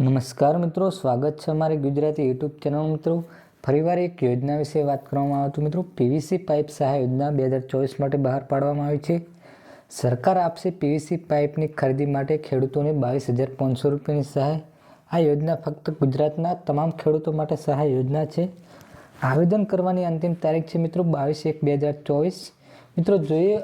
નમસ્કાર મિત્રો, સ્વાગત છે અમારી ગુજરાતી યુટ્યુબ ચેનલ મિત્રો. ફરીવાર એક યોજના વિશે વાત કરવામાં આવતું મિત્રો, પીવીસી પાઇપ સહાય યોજના બે હજાર ચોવીસ માટે બહાર પાડવામાં આવી છે. સરકાર આપશે પીવીસી પાઇપની ખરીદી માટે ખેડૂતોને બાવીસ હજાર પાંચસો રૂપિયાની સહાય. આ યોજના ફક્ત ગુજરાતના તમામ ખેડૂતો માટે સહાય યોજના છે. આવેદન કરવાની અંતિમ તારીખ છે મિત્રો બાવીસ એક બે હજાર ચોવીસ. મિત્રો, જોઈએ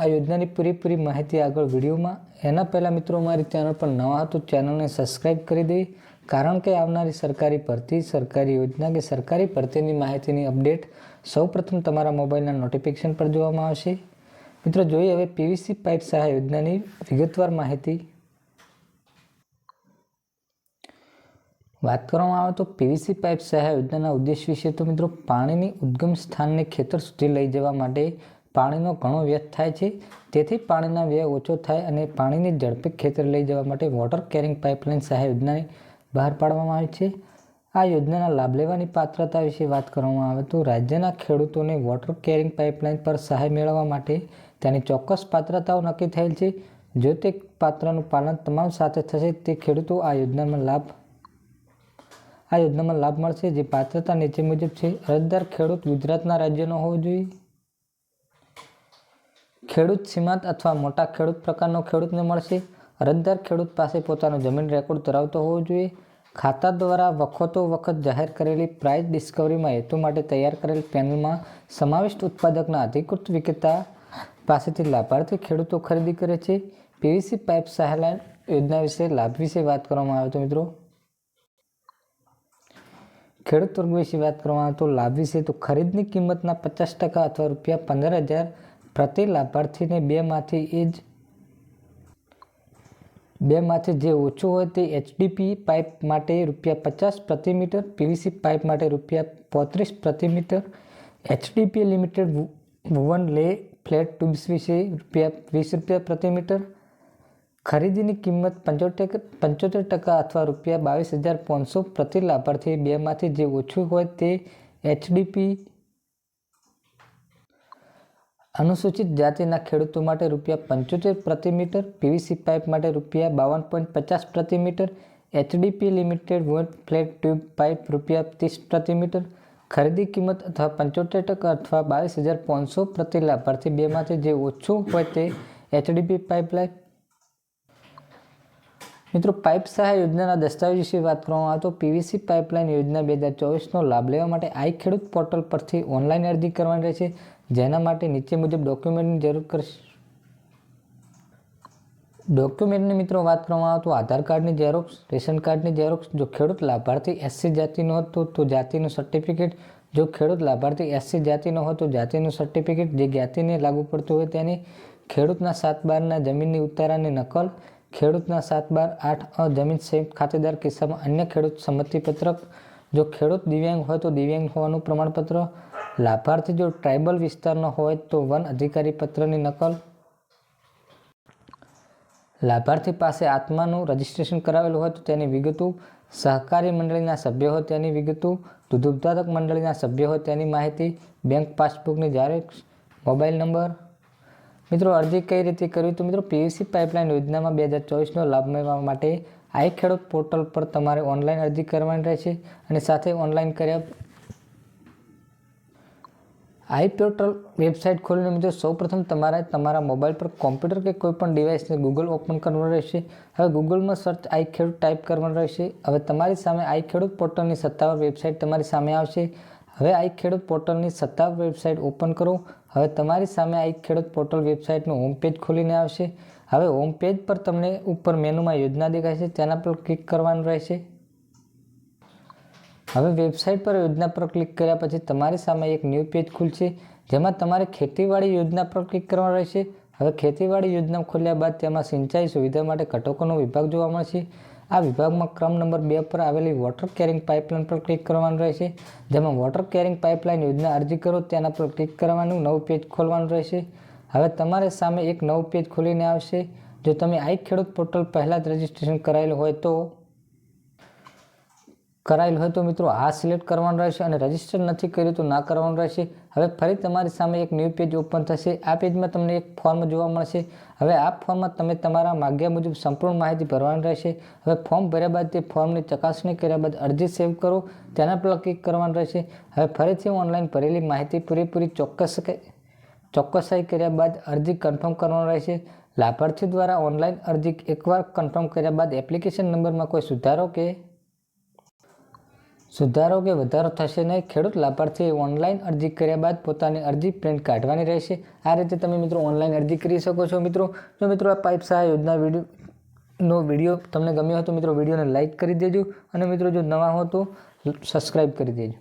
આ યોજનાની પૂરેપૂરી માહિતી આગળ વિડીયોમાં. એના પહેલાં મિત્રો મારી ચેનલ પર નવા હતો ચેનલને સબસ્ક્રાઈબ કરી દેવી. કારણ કે આવનારી સરકારી ભરતી, સરકારી યોજના કે સરકારી ભરતીની માહિતીની અપડેટ સૌપ્રથમ તમારા મોબાઈલના નોટિફિકેશન પર જોવામાં આવશે. મિત્રો, જોઈએ હવે પીવીસી પાઇપ સહાય યોજનાની વિગતવાર માહિતી. વાત કરવામાં આવે તો પીવીસી પાઇપ સહાય યોજનાના ઉદ્દેશ વિશે તો મિત્રો, પાણીની ઉદ્ગમ સ્થાનને ખેતર સુધી લઈ જવા માટે પાણીનો ઘણો વ્યસ્ત થાય છે. તેથી પાણીના વ્યય ઓછો થાય અને પાણીની ઝડપી ખેતર લઈ જવા માટે વોટર કેરિંગ પાઇપલાઇન સહાય યોજનાની બહાર પાડવામાં આવી છે. આ યોજનાના લાભ લેવાની પાત્રતા વિશે વાત કરવામાં આવે તો રાજ્યના ખેડૂતોને વોટર કેરિંગ પાઇપલાઇન પર સહાય મેળવવા માટે તેની ચોક્કસ પાત્રતાઓ નક્કી થયેલ છે. જો તે પાત્રનું પાલન તમામ સાથે થશે, તે ખેડૂતો આ યોજનામાં લાભ આ યોજનામાં લાભ મળશે. જે પાત્રતા નીચે મુજબ છે. અરજદાર ખેડૂત ગુજરાતના રાજ્યનો હોવો જોઈએ. ખેડૂત સીમાંત અથવા મોટા ખેડૂત પ્રકારનો ખેડૂતને મળશે. અરજદાર ખેડૂત પાસે પોતાનો જમીન રેકોર્ડ ધરાવતો હોવો જોઈએ. ખાતા દ્વારા વખતો વખત જાહેર કરેલી પ્રાઇસ ડિસ્કવરીમાં હેતુ માટે તૈયાર કરેલ પેનલમાં સમાવિષ્ટ ઉત્પાદકના અધિકૃત વિક્રેતા પાસેથી લાભાર્થી ખેડૂતો ખરીદી કરે છે. પીવીસી પાઇપ સહાય યોજના વિશે લાભ વિશે વાત કરવામાં આવે તો મિત્રો. ખેડૂત વર્ગ વિશે વાત કરવામાં આવે તો લાભ વિશે તો ખરીદની કિંમતના પચાસ ટકા અથવા રૂપિયા પંદર હજાર પ્રતિ લાભાર્થીને બેમાંથી એ જ બેમાંથી જે ઓછું હોય તે એચડીપી પાઇપ માટે રૂપિયા પચાસ પ્રતિ મીટર, પીવીસી પાઇપ માટે રૂપિયા પોત્રીસ પ્રતિ metre. HDP limited woven lay flat tubes વિશે રૂપિયા વીસ રૂપિયા પ્રતિ મીટર. ખરીદીની કિંમત પંચોતેર પંચોતેર ટકા અથવા રૂપિયા બાવીસ હજાર પાંચસો પ્રતિ લાભાર્થી બેમાંથી જે ઓછું હોય તે એચડીપી અનુસૂચિત જાતિના ખેડૂતો માટે રૂપિયા પંચોતેર પ્રતિ મીટર, પીવીસી પાઇપ માટે રૂપિયા બાવન પોઈન્ટ પચાસ પ્રતિ મીટર, એચડીપી લિમિટેડ વોટ ફ્લેટ ટ્યુબ પાઇપ રૂપિયા ત્રીસ પ્રતિ મીટર, ખરીદી કિંમત અથવા પંચોતેર ટકા અથવા બાવીસ હજાર પાંચસો પ્રતિ લાભાર્થી બેમાંથી જે ઓછું હોય તે એચડીપી પાઇપલાઇન મિત્રો, પાઇપ સહાય યોજનાના દસ્તાવેજ વિશે વાત કરવામાં આવે તો પીવીસી પાઇપલાઇન યોજના બે હજાર ચોવીસનો લાભ લેવા માટે આઈ ખેડૂત પોર્ટલ પરથી ઓનલાઈન અરજી કરવાની રહેશે, જેના માટે નીચે મુજબ ડોક્યુમેન્ટની જરૂર કરશે ડોક્યુમેન્ટની મિત્રો વાત કરવામાં આવે તો આધાર કાર્ડની ઝેરોક્સ, રેશન કાર્ડની ઝેરોક્સ, જો ખેડૂત લાભાર્થી એસસી જાતિનો હતો તો જાતિનું સર્ટિફિકેટ, જો ખેડૂત લાભાર્થી એસસી જાતિનો હોય તો જાતિનું સર્ટિફિકેટ જે જ્ઞાતિને લાગુ પડતું હોય તેની ખેડૂતના સાત બારના જમીનની ઉતારાની નકલ ખેડૂતના સાત બાર, આઠ અ જમીન સંયુક્ત ખાતેદાર કિસ્સામાં અન્ય ખેડૂત સંમતિપત્રક. જો ખેડૂત દિવ્યાંગ હોય તો દિવ્યાંગ હોવાનું પ્રમાણપત્ર. લાભાર્થી જો ટ્રાઇબલ વિસ્તારનો હોય તો વન અધિકારી પત્રની નકલ. લાભાર્થી પાસે આત્માનું રજિસ્ટ્રેશન કરાવેલું હોય તો તેની વિગતો. સહકારી મંડળીના સભ્ય હોય તેની વિગતો. દૂધ ઉત્પાદક મંડળીના સભ્ય હોય તેની માહિતી. બેંક પાસબુકની ઝેરોક્ષ. Mobile number. મિત્રો, અરજી કઈ રીતે કરવી? તો મિત્રો પીવીસી પાઇપલાઇન યોજનામાં બે હજાર ચોવીસનો લાભ મેળવવા માટે આઈ ખેડૂત પોર્ટલ પર તમારે ઓનલાઈન અરજી કરવાની રહેશે અને સાથે ઓનલાઈન કર્યા આઈ પોર્ટલ વેબસાઇટ ખોલીને મિત્રો, સૌપ્રથમ તમારે તમારા મોબાઈલ પર કોમ્પ્યુટર કે કોઈપણ ડિવાઇસને ગૂગલ ઓપન કરવાનું રહેશે. હવે ગૂગલમાં સર્ચ આઈ ખેડૂત ટાઈપ કરવાનું રહેશે. હવે તમારી સામે આઈ ખેડૂત પોર્ટલની સત્તાવાર વેબસાઇટ તમારી સામે આવશે. હવે આઈ ખેડૂત પોર્ટલની સત્તાવાર વેબસાઇટ ઓપન કરો. હવે તમારી સામે આ એક ખેડૂત પોર્ટલ વેબસાઇટનું હોમ પેજ ખોલીને આવશે. હવે હોમ પેજ પર તમને ઉપર મેનુમાં યોજના દેખાશે તેના પર ક્લિક કરવાનું રહેશે. હવે વેબસાઇટ પર યોજના પર ક્લિક કર્યા પછી તમારી સામે એક ન્યૂ પેજ ખુલશે, જેમાં તમારે ખેતીવાડી યોજના પર ક્લિક કરવાનું રહેશે. હવે ખેતીવાડી યોજના ખોલ્યા બાદ તેમાં સિંચાઈ સુવિધા માટે ઘટકોનો વિભાગ જોવા મળશે. આ વિભાગમાં ક્રમ નંબર બે પર આવેલી વોટર કેરિંગ પાઇપલાઇન પર ક્લિક કરવાનું રહેશે. જેમાં વોટર કેરિંગ પાઇપલાઇન યોજના અરજી કરો, તેના પર ક્લિક કરવાનું, નવું પેજ ખોલવાનું રહેશે. હવે તમારે સામે એક નવું પેજ ખોલીને આવશે. જો તમે આઈ ખેડૂત પોર્ટલ પહેલાં જ રજીસ્ટ્રેશન કરાયેલું હોય તો કરાયેલ હોય તો મિત્રો આ સિલેક્ટ કરવાનું રહેશે અને રજિસ્ટર નથી કર્યું તો ના કરવાનું રહેશે. હવે ફરી તમારી સામે એક ન્યૂ પેજ ઓપન થશે. આ પેજમાં તમને એક ફોર્મ જોવા મળશે. હવે આ ફોર્મમાં તમે તમારા માગ્યા મુજબ સંપૂર્ણ માહિતી ભરવાની રહેશે. હવે ફોર્મ ભર્યા બાદ તે ફોર્મની ચકાસણી કર્યા બાદ અરજી સેવ કરો. તેના પર ક્લિક કરવાનું રહેશે. હવે ફરીથી ઓનલાઈન ભરેલી માહિતી પૂરેપૂરી ચોક્કસ ચોક્કસાઈ કર્યા બાદ અરજી કન્ફર્મ કરવાનું રહેશે. લાભાર્થી દ્વારા ઓનલાઈન અરજી એકવાર કન્ફર્મ કર્યા બાદ એપ્લિકેશન નંબરમાં કોઈ સુધારો કે સુધારો કે વધારો થશે નહીં. ખેડૂત લાભાર્થીએ ઓનલાઈન અરજી કર્યા બાદ પોતાની અરજી પ્રિન્ટ કાઢવાની રહેશે. આ રીતે તમે મિત્રો ઓનલાઈન અરજી કરી શકો છો મિત્રો. જો મિત્રો આ પાઇપ સહાય યોજના વિડીયોનો વીડિયો તમને ગમ્યો હતો મિત્રો વિડીયોને લાઇક કરી દેજો. અને મિત્રો જો નવા હો તો સબસ્ક્રાઈબ કરી દેજો.